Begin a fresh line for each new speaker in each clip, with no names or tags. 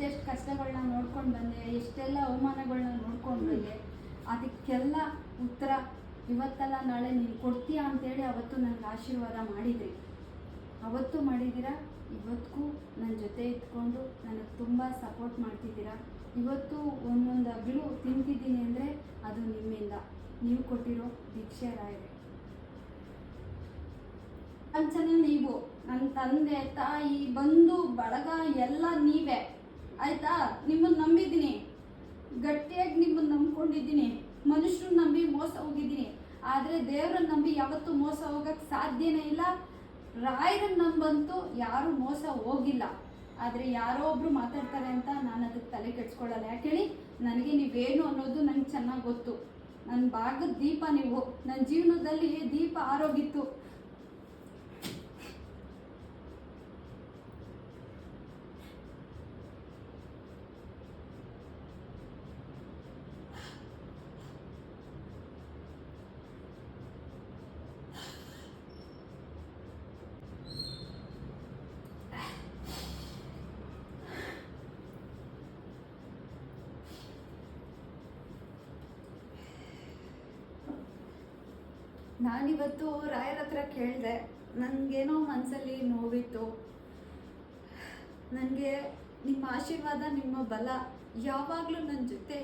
ಎಷ್ಟೆಷ್ಟು ಕಷ್ಟಗಳನ್ನ ನೋಡ್ಕೊಂಡು ಬಂದೆ, ಎಷ್ಟೆಲ್ಲ ಅವಮಾನಗಳನ್ನ ನೋಡ್ಕೊಂಡು ಬಂದೆ. ಅದಕ್ಕೆಲ್ಲ ಉತ್ತರ ಇವತ್ತಲ್ಲ ನಾಳೆ ನೀನು ಕೊಡ್ತೀಯಾ ಅಂತೇಳಿ ಅವತ್ತು ನನಗೆ ಆಶೀರ್ವಾದ ಮಾಡಿದ್ರಿ. ಅವತ್ತು ಮಾಡಿದ್ದೀರಾ? ಇವತ್ತಿಗೂ ನನ್ನ ಜೊತೆ ಇದ್ಕೊಂಡು ನನಗೆ ತುಂಬ ಸಪೋರ್ಟ್ ಮಾಡ್ತಿದ್ದೀರಾ? ಇವತ್ತು ಒಂದೊಂದು ಅಗ್ಲು ತಿಂತಿದ್ದೀನಿ ಅಂದರೆ ಅದು ನಿಮ್ಮಿಂದ. ನೀವು ಕೊಟ್ಟಿರೋ ದೀಕ್ಷೆ ರಾಯರೇ. ಅಂಚನೆ ನೀವು. ನನ್ನ ತಂದೆ, ತಾಯಿ, ಬಂಧು, ಬಳಗ ಎಲ್ಲ ನೀವೇ. ಆಯ್ತಾ? ನಿಮ್ಮನ್ನು ನಂಬಿದ್ದೀನಿ. ಗಟ್ಟಿಯಾಗಿ ನಿಮ್ಮನ್ನು ನಂಬ್ಕೊಂಡಿದ್ದೀನಿ. ಮನುಷ್ಯರು ನಂಬಿ ಮೋಸ ಹೋಗಿದ್ದೀನಿ. ಆದರೆ ದೇವ್ರನ್ನ ನಂಬಿ ಯಾವತ್ತೂ ಮೋಸ ಹೋಗಕ್ಕೆ ಸಾಧ್ಯನೇ ಇಲ್ಲ. ರಾಯರನ್ನ ನಂಬಂತೂ ಯಾರೂ ಮೋಸ ಹೋಗಿಲ್ಲ. ಆದರೆ ಯಾರೋ ಒಬ್ರು ಮಾತಾಡ್ತಾರೆ ಅಂತ ನಾನು ಅದಕ್ಕೆ ತಲೆ ಕೆಡ್ಸ್ಕೊಳ್ಳಲ್ಲ. ಯಾಕೆ ಹೇಳಿ? ನನಗೆ ನೀವೇನು ಅನ್ನೋದು ನಂಗೆ ಚೆನ್ನಾಗಿ ಗೊತ್ತು. ನನ್ನ ಭಾಗದ ದೀಪ ನೀವು. ನನ್ನ ಜೀವನದಲ್ಲಿ ದೀಪ ಆರೋಗಿತ್ತು. ನಾನಿವತ್ತು ರಾಯರ ಹತ್ರ ಕೇಳಿದೆ ನನಗೇನೋ ಮನಸ್ಸಲ್ಲಿ ನೋವಿತ್ತು. ನನಗೆ ನಿಮ್ಮ ಆಶೀರ್ವಾದ, ನಿಮ್ಮ ಬಲ ಯಾವಾಗಲೂ ನನ್ನ ಜೊತೆ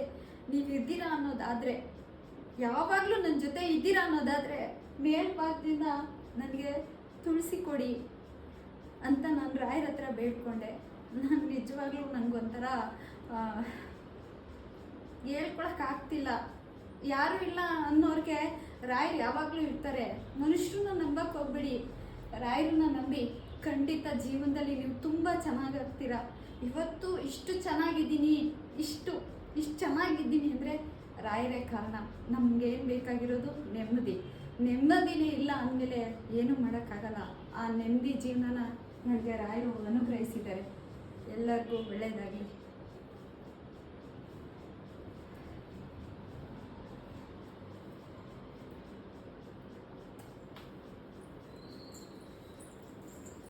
ನೀವು ಇದ್ದೀರಾ ಅನ್ನೋದಾದರೆ, ಯಾವಾಗಲೂ ನನ್ನ ಜೊತೆ ಇದ್ದೀರಾ ಅನ್ನೋದಾದರೆ ಮೇಲ್ಭಾಗದಿಂದ ನನಗೆ ತುಳಸಿ ಕೊಡಿ ಅಂತ ನಾನು ರಾಯರ ಹತ್ರ ಬೇಡ್ಕೊಂಡೆ. ನಾನು ನಿಜವಾಗ್ಲೂ ನನಗೊಂಥರ ಹೇಳ್ಕೊಳಕ್ಕಾಗ್ತಿಲ್ಲ ಯಾರು ಇಲ್ಲ ಅನ್ನೋರಿಗೆ ರಾಯರು ಯಾವಾಗಲೂ ಇರ್ತಾರೆ. ಮನುಷ್ಯರನ್ನ ನಂಬಕ್ಕೆ ಹೋಗ್ಬೇಡಿ. ರಾಯರನ್ನ ನಂಬಿ ಖಂಡಿತ ಜೀವನದಲ್ಲಿ ನೀವು ತುಂಬ ಚೆನ್ನಾಗಾಗ್ತೀರಾ ಇವತ್ತು ಇಷ್ಟು ಚೆನ್ನಾಗಿದ್ದೀನಿ, ಇಷ್ಟು ಇಷ್ಟು ಚೆನ್ನಾಗಿದ್ದೀನಿ ಅಂದರೆ ರಾಯರೇ ಕಾರಣ. ನಮ್ಗೆ ಏನು ಬೇಕಾಗಿರೋದು ನೆಮ್ಮದಿ. ನೆಮ್ಮದಿನೇ ಇಲ್ಲ ಅಂದಮೇಲೆ ಏನೂ ಮಾಡೋಕ್ಕಾಗಲ್ಲ. ಆ ನೆಮ್ಮದಿ ಜೀವನನ ನನಗೆ ರಾಯರು ಅನುಗ್ರಹಿಸಿದ್ದಾರೆ. ಎಲ್ಲರಿಗೂ ಒಳ್ಳೆಯದಾಗಲಿ.